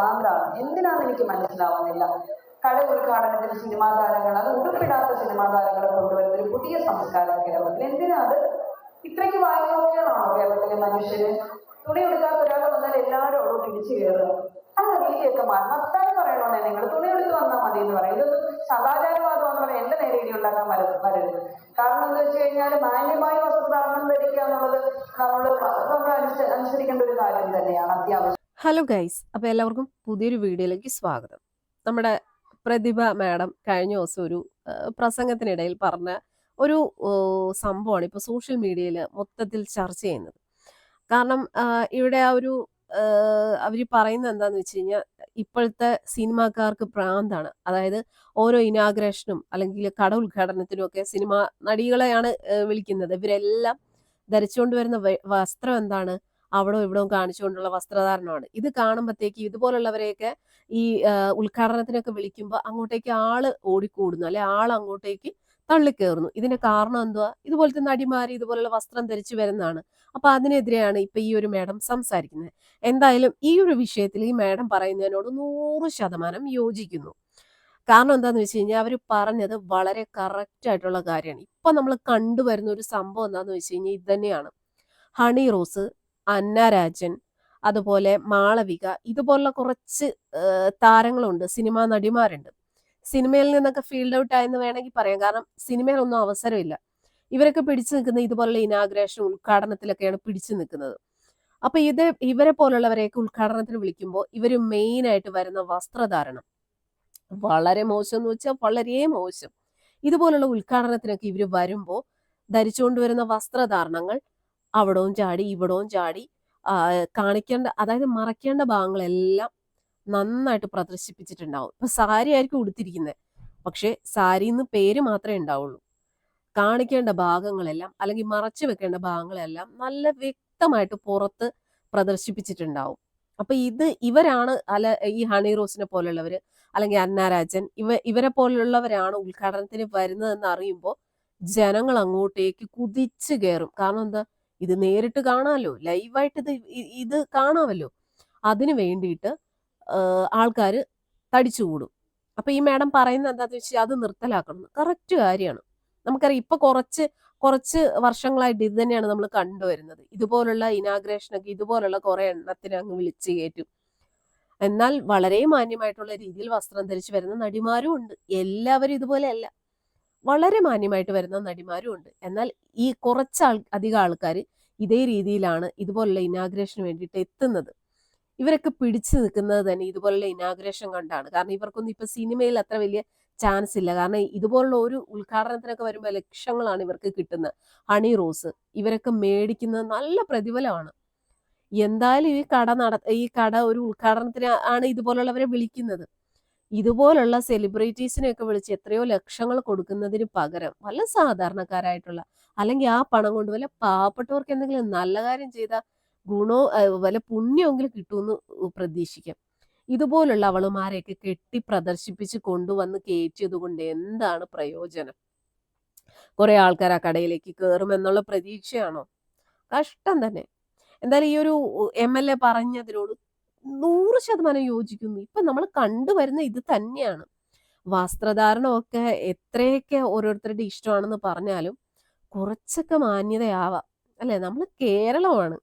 ഭ്രാന്താണ്. എന്തിനാന്ന് എനിക്ക് മനസ്സിലാവുന്നില്ല. കട ഉദ്ഘാടനത്തിന് സിനിമാ താരങ്ങൾ അത് ഉടുപ്പിടാത്ത സിനിമാ താരങ്ങളെ കൊണ്ടുവരുന്ന ഒരു പുതിയ സംസ്കാരം കേരളത്തിൽ. എന്തിനാ അത്? ഇത്രയ്ക്ക് വായുനോക്കിയാണോ കേരളത്തിലെ മനുഷ്യര് തുണി എടുക്കാത്ത ഒരാൾ വന്നാൽ എല്ലാവരും അവിടെ തിരിച്ചു കയറുക. ആ രീതിയൊക്കെ മാറി. വർത്താനം പറയണമെന്നേ നിങ്ങൾ? തുണി എടുത്ത് വന്നാൽ മതി എന്ന് പറയും. ഇതൊന്നും സദാചാരവാദം എന്ന് പറയാൻ എന്റെ നേരെ ഇടി ഉണ്ടാക്കാൻ വരരുത് വരരുത്. കാരണം എന്താ വെച്ച് കഴിഞ്ഞാൽ മാന്യമായ വസ്ത്രധാരണം ധരിക്കുക എന്നുള്ളത് നമ്മൾ നമ്മൾ അനുസ- അനുസരിക്കേണ്ട ഒരു കാര്യം തന്നെയാണ്. അത്യാവശ്യം. ഹലോ ഗൈസ് അപ്പോൾ എല്ലാവർക്കും പുതിയൊരു വീഡിയോയിലേക്ക് സ്വാഗതം. നമ്മുടെ പ്രതിഭ മാഡം കഴിഞ്ഞ ദിവസം ഒരു പ്രസംഗത്തിനിടയിൽ പറഞ്ഞ ഒരു സംഭവമാണ് ഇപ്പോൾ സോഷ്യൽ മീഡിയയിൽ മൊത്തത്തിൽ ചർച്ച ചെയ്യുന്നത്. കാരണം ഇവിടെ ആ ഒരു അവർ പറയുന്നത് എന്താന്ന് വെച്ച് കഴിഞ്ഞാൽ ഇപ്പോഴത്തെ സിനിമാക്കാർക്ക് പ്രാന്താണ്. അതായത് ഓരോ ഇനാഗ്രേഷനും അല്ലെങ്കിൽ കട ഉദ്ഘാടനത്തിനും ഒക്കെ സിനിമ നടികളെയാണ് വിളിക്കുന്നത്. ഇവരെല്ലാം ധരിച്ചുകൊണ്ട് വരുന്ന വസ്ത്രം എന്താണ്? അവിടെ ഇവിടവും കാണിച്ചുകൊണ്ടുള്ള വസ്ത്രധാരണമാണ്. ഇത് കാണുമ്പോഴത്തേക്ക് ഇതുപോലുള്ളവരെയൊക്കെ ഈ ഉദ്ഘാടനത്തിനൊക്കെ വിളിക്കുമ്പോൾ അങ്ങോട്ടേക്ക് ആൾ ഓടിക്കൂടുന്നു. അല്ലെ ആൾ അങ്ങോട്ടേക്ക് തള്ളിക്കയറുന്നു ഇതിന്റെ കാരണം എന്തുവാ? ഇതുപോലത്തെ നടിമാര് ഇതുപോലുള്ള വസ്ത്രം ധരിച്ചു വരുന്നതാണ്. അപ്പൊ അതിനെതിരെയാണ് ഇപ്പൊ ഈ ഒരു മാഡം സംസാരിക്കുന്നത്. എന്തായാലും ഈ ഒരു വിഷയത്തിൽ ഈ മാഡം പറയുന്നതിനോട് നൂറ് ശതമാനം യോജിക്കുന്നു. കാരണം എന്താന്ന് വെച്ച് കഴിഞ്ഞാൽ അവർ പറഞ്ഞത് വളരെ കറക്റ്റ് ആയിട്ടുള്ള കാര്യമാണ്. ഇപ്പൊ നമ്മൾ കണ്ടുവരുന്ന ഒരു സംഭവം എന്താന്ന് വെച്ച് കഴിഞ്ഞാൽ ഇത് തന്നെയാണ്. ഹണി റോസ് അന്ന രാജൻ അതുപോലെ മാളവിക ഇതുപോലുള്ള കുറച്ച് താരങ്ങളുണ്ട് സിനിമാ നടിമാരുണ്ട്. സിനിമയിൽ നിന്നൊക്കെ ഫീൽഡ് ഔട്ട് ആയെന്ന് വേണമെങ്കിൽ പറയാം. കാരണം സിനിമയിലൊന്നും അവസരമില്ല. ഇവരൊക്കെ പിടിച്ചു നിൽക്കുന്ന ഇതുപോലുള്ള ഇനാഗ്രേഷൻ ഉദ്ഘാടനത്തിലൊക്കെയാണ് പിടിച്ചു നിൽക്കുന്നത്. അപ്പൊ ഇത് ഇവരെ പോലുള്ളവരെയൊക്കെ ഉദ്ഘാടനത്തിന് വിളിക്കുമ്പോൾ ഇവർ മെയിൻ ആയിട്ട് വരുന്ന വസ്ത്രധാരണം. വളരെ മോശം എന്ന് വെച്ചാൽ വളരെ മോശം. ഇതുപോലുള്ള ഉദ്ഘാടനത്തിനൊക്കെ ഇവർ വരുമ്പോൾ ധരിച്ചുകൊണ്ടുവരുന്ന വസ്ത്രധാരണങ്ങൾ അവിടവും ചാടി ഇവിടവും ചാടി കാണിക്കേണ്ട അതായത് മറക്കേണ്ട ഭാഗങ്ങളെല്ലാം നന്നായിട്ട് പ്രദർശിപ്പിച്ചിട്ടുണ്ടാവും. ഇപ്പൊ സാരി ആയിരിക്കും ഉടുത്തിരിക്കുന്നത് പക്ഷെ സാരി എന്ന് പേര് മാത്രമേ ഉണ്ടാവുള്ളൂ. കാണിക്കേണ്ട ഭാഗങ്ങളെല്ലാം അല്ലെങ്കിൽ മറച്ചു വെക്കേണ്ട ഭാഗങ്ങളെല്ലാം നല്ല വ്യക്തമായിട്ട് പുറത്ത് പ്രദർശിപ്പിച്ചിട്ടുണ്ടാവും. അപ്പൊ ഇത് ഇവരാണ് അല്ല ഈ ഹണി റോസിനെ പോലുള്ളവര് അല്ലെങ്കിൽ അന്നാരാജൻ ഇവ ഇവരെ പോലുള്ളവരാണ് ഉദ്ഘാടനത്തിന് വരുന്നതെന്ന് അറിയുമ്പോൾ ജനങ്ങൾ അങ്ങോട്ടേക്ക് കുതിച്ചു കയറും. കാരണം എന്താ? ഇത് നേരിട്ട് കാണാമല്ലോ ലൈവായിട്ട് ഇത് ഇത് കാണാമല്ലോ അതിന് വേണ്ടിയിട്ട് ആൾക്കാർ തടിച്ചുകൂടും. അപ്പം ഈ മാഡം പറയുന്നത് എന്താണെന്ന് വെച്ചാൽ അത് നിർത്തലാക്കണം. കറക്റ്റ് കാര്യമാണ്. നമുക്കറിയാം ഇപ്പൊ കുറച്ച് കുറച്ച് വർഷങ്ങളായിട്ട് ഇത് തന്നെയാണ് നമ്മൾ കണ്ടുവരുന്നത്. ഇതുപോലുള്ള ഇനാഗ്രേഷനൊക്കെ ഇതുപോലുള്ള കുറെ എണ്ണത്തിന് അങ്ങ് വിളിച്ചു കയറ്റും. എന്നാൽ വളരെ മാന്യമായിട്ടുള്ള രീതിയിൽ വസ്ത്രം ധരിച്ച് വരുന്ന നടിമാരും ഉണ്ട്. എല്ലാവരും ഇതുപോലെ അല്ല വളരെ മാന്യമായിട്ട് വരുന്ന നടിമാരും ഉണ്ട് എന്നാൽ ഈ കുറച്ച് അധികം ആൾക്കാർ ഇതേ രീതിയിലാണ് ഇതുപോലുള്ള ഇനാഗ്രേഷന് വേണ്ടിയിട്ട് എത്തുന്നത്. ഇവരൊക്കെ പിടിച്ചു നിൽക്കുന്നത് തന്നെ ഇതുപോലുള്ള ഇനാഗ്രേഷൻ കൊണ്ടാണ്. കാരണം ഇവർക്കൊന്നും ഇപ്പൊ സിനിമയിൽ അത്ര വലിയ ചാൻസ് ഇല്ല. കാരണം ഇതുപോലുള്ള ഒരു ഉദ്ഘാടനത്തിനൊക്കെ വരുമ്പോൾ ലക്ഷങ്ങളാണ് ഇവർക്ക് കിട്ടുന്നത്. ഹണി റോസ് ഇവരൊക്കെ മേടിക്കുന്നത് നല്ല പ്രതിഫലമാണ്. എന്തായാലും ഈ കട നട ഈ കട ഒരു ഉദ്ഘാടനത്തിന് ആണ് ഇതുപോലുള്ളവരെ വിളിക്കുന്നത്. ഇതുപോലുള്ള സെലിബ്രിറ്റീസിനെയൊക്കെ വിളിച്ച് എത്രയോ ലക്ഷങ്ങൾ കൊടുക്കുന്നതിന് പകരം വല്ല സാധാരണക്കാരായിട്ടുള്ള അല്ലെങ്കിൽ ആ പണം കൊണ്ട് വല്ല പാവപ്പെട്ടവർക്ക് എന്തെങ്കിലും നല്ല കാര്യം ചെയ്ത ഗുണോ വല്ല പുണ്യമെങ്കിലും കിട്ടുമെന്ന് പ്രതീക്ഷിക്കാം. ഇതുപോലുള്ള അവളുമാരെയൊക്കെ കെട്ടി പ്രദർശിപ്പിച്ച് കൊണ്ടുവന്ന് കയറ്റിയത് കൊണ്ട് എന്താണ് പ്രയോജനം? കുറെ ആൾക്കാർ ആ കടയിലേക്ക് കയറുമെന്നുള്ള പ്രതീക്ഷയാണോ? കഷ്ടം തന്നെ. എന്തായാലും ഈ ഒരു എം എൽ എ പറഞ്ഞതിനോട് നൂറ് ശതമാനം യോജിക്കുന്നു. ഇപ്പൊ നമ്മൾ കണ്ടുവരുന്ന ഇത് തന്നെയാണ്. വസ്ത്രധാരണമൊക്കെ എത്രയൊക്കെ ഓരോരുത്തരുടെ ഇഷ്ടമാണെന്ന് പറഞ്ഞാലും കുറച്ചൊക്കെ മാന്യതയാവാം. അല്ലെ? നമ്മൾ കേരളമാണ്.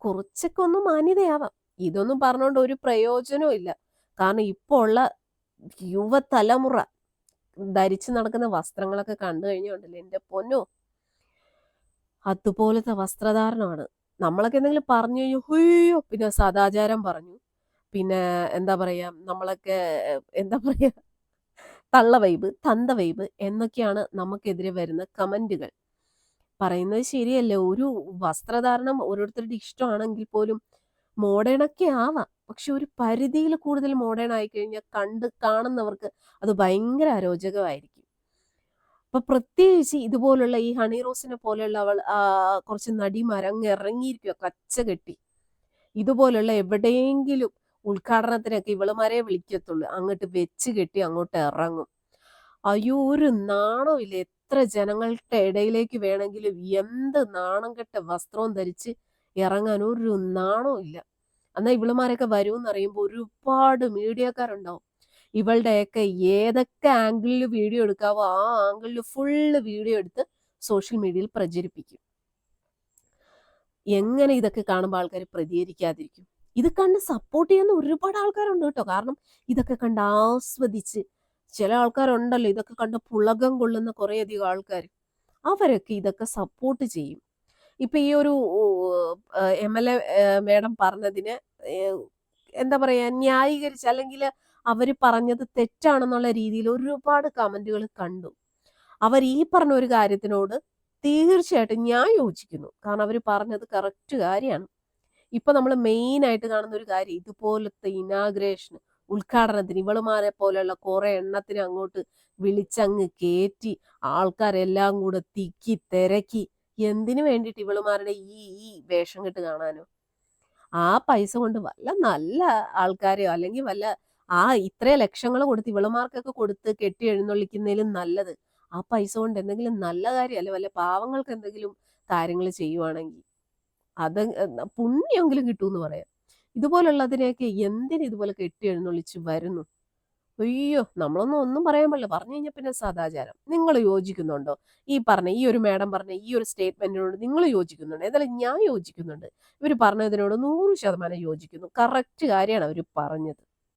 കുറച്ചൊക്കെ ഒന്ന് മാന്യതയാവാം. ഇതൊന്നും പറഞ്ഞുകൊണ്ട് ഒരു പ്രയോജനവും ഇല്ല. കാരണം ഇപ്പോൾ ഉള്ള യുവതലമുറ ധരിച്ചു നടക്കുന്ന വസ്ത്രങ്ങളൊക്കെ കണ്ടു കഴിഞ്ഞുണ്ടല്ലോ എന്റെ പൊന്നോ അതുപോലത്തെ വസ്ത്രധാരണമാണ്. നമ്മളൊക്കെ എന്തെങ്കിലും പറഞ്ഞു കഴിഞ്ഞു ഹുയ്യോ പിന്നെ സദാചാരം പറഞ്ഞു. പിന്നെ എന്താ പറയാ നമ്മളൊക്കെ എന്താ പറയാ തള്ള വൈബ് തന്ത വൈബ് എന്നൊക്കെയാണ് നമുക്കെതിരെ വരുന്ന കമന്റുകൾ. പറയുന്നത് ശരിയല്ല? ഒരു വസ്ത്രധാരണം ഓരോരുത്തരുടെ ഇഷ്ടമാണെങ്കിൽ പോലും മോഡേൺ ഒക്കെ ആവാം. പക്ഷെ ഒരു പരിധിയിൽ കൂടുതൽ മോഡേൺ ആയി കഴിഞ്ഞാൽ കണ്ട് കാണുന്നവർക്ക് അത് ഭയങ്കര അരോചകമായിരിക്കും. അപ്പൊ പ്രത്യേകിച്ച് ഇതുപോലുള്ള ഈ ഹണി റോസിനെ പോലെയുള്ള അവൾ കുറച്ച് നടിമാർ അങ്ങ് ഇറങ്ങിയിരിക്കുക കച്ച കെട്ടി. ഇതുപോലുള്ള എവിടെയെങ്കിലും ഉദ്ഘാടനത്തിനൊക്കെ ഇവളുമാരെ വിളിക്കത്തുള്ളൂ. അങ്ങോട്ട് വെച്ച് കെട്ടി അങ്ങോട്ട് ഇറങ്ങും. അയ്യോ ഒരു നാണമില്ല? എത്ര ജനങ്ങളുടെ ഇടയിലേക്ക് വേണമെങ്കിലും എന്ത് നാണം കെട്ട വസ്ത്രവും ധരിച്ച് ഇറങ്ങാൻ ഒരു നാണവും ഇല്ല. എന്നാൽ ഇവളുമാരൊക്കെ വരുമെന്ന് അറിയുമ്പോൾ ഒരുപാട് മീഡിയക്കാരുണ്ടാവും. ഇവളുടെയൊക്കെ ഏതൊക്കെ ആംഗിളിൽ വീഡിയോ എടുക്കാവോ ആ ആംഗിളിൽ ഫുള്ള് വീഡിയോ എടുത്ത് സോഷ്യൽ മീഡിയയിൽ പ്രചരിപ്പിക്കും. എങ്ങനെ ഇതൊക്കെ കാണുമ്പോൾ ആൾക്കാർ പ്രതികരിക്കാതിരിക്കും? ഇത് കണ്ട് സപ്പോർട്ട് ചെയ്യുന്ന ഒരുപാട് ആൾക്കാരുണ്ട് കേട്ടോ. കാരണം ഇതൊക്കെ കണ്ട് ആസ്വദിച്ച് ചില ആൾക്കാരുണ്ടല്ലോ ഇതൊക്കെ കണ്ട് പുളകം കൊള്ളുന്ന കുറേയധികം ആൾക്കാർ അവരൊക്കെ ഇതൊക്കെ സപ്പോർട്ട് ചെയ്യും. ഇപ്പൊ ഈ ഒരു എം എൽ എ മേഡം പറഞ്ഞതിന് എന്താ പറയാ ന്യായീകരിച്ച് അല്ലെങ്കിൽ അവർ പറഞ്ഞത് തെറ്റാണെന്നുള്ള രീതിയിൽ ഒരുപാട് കമന്റുകൾ കണ്ടു. അവർ ഈ പറഞ്ഞ ഒരു കാര്യത്തിനോട് തീർച്ചയായിട്ടും ഞാൻ യോജിക്കുന്നു. കാരണം അവർ പറഞ്ഞത് കറക്റ്റ് കാര്യമാണ്. ഇപ്പൊ നമ്മൾ മെയിൻ ആയിട്ട് കാണുന്ന ഒരു കാര്യം ഇതുപോലത്തെ ഇനാഗ്രേഷൻ ഉദ്ഘാടനത്തിന് ഇവളുമാരെ പോലെയുള്ള കുറെ എണ്ണത്തിന് അങ്ങോട്ട് വിളിച്ചങ്ങ് കയറ്റി ആൾക്കാരെല്ലാം കൂടെ തിക്കി തിരക്കി. എന്തിനു വേണ്ടിയിട്ട് ഇവളുമാരുടെ ഈ ഈ വേഷം കെട്ട് കാണാനോ? ആ പൈസ കൊണ്ട് വല്ല നല്ല ആൾക്കാരെയോ അല്ലെങ്കിൽ വല്ല ആ ഇത്രേ ലക്ഷങ്ങൾ കൊടുത്ത് ഇവളുമാർക്കൊക്കെ കൊടുത്ത് കെട്ടി എഴുന്നള്ളിക്കുന്നതിലും നല്ലത്. ആ പൈസ കൊണ്ട് എന്തെങ്കിലും നല്ല കാര്യം അല്ലെ വല്ല പാവങ്ങൾക്ക് എന്തെങ്കിലും കാര്യങ്ങൾ ചെയ്യുവാണെങ്കിൽ അത് പുണ്യമെങ്കിലും കിട്ടുമെന്ന് പറയാം. ഇതുപോലുള്ളതിനെയൊക്കെ എന്തിനു ഇതുപോലെ കെട്ടി എഴുന്നള്ളിച്ച് വരുന്നു? അയ്യോ നമ്മളൊന്നും ഒന്നും പറയാൻ പാടില്ല. പറഞ്ഞു കഴിഞ്ഞാൽ പിന്നെ സദാചാരം. നിങ്ങൾ യോജിക്കുന്നുണ്ടോ? ഈ പറഞ്ഞ ഈ ഒരു മാഡം പറഞ്ഞ ഈ ഒരു സ്റ്റേറ്റ്മെന്റിനോട് നിങ്ങൾ യോജിക്കുന്നുണ്ട്. ഏതായാലും ഞാൻ യോജിക്കുന്നുണ്ട്. ഇവർ പറഞ്ഞതിനോട് നൂറ് ശതമാനം യോജിക്കുന്നു. കറക്റ്റ് കാര്യമാണ് അവർ പറഞ്ഞത്.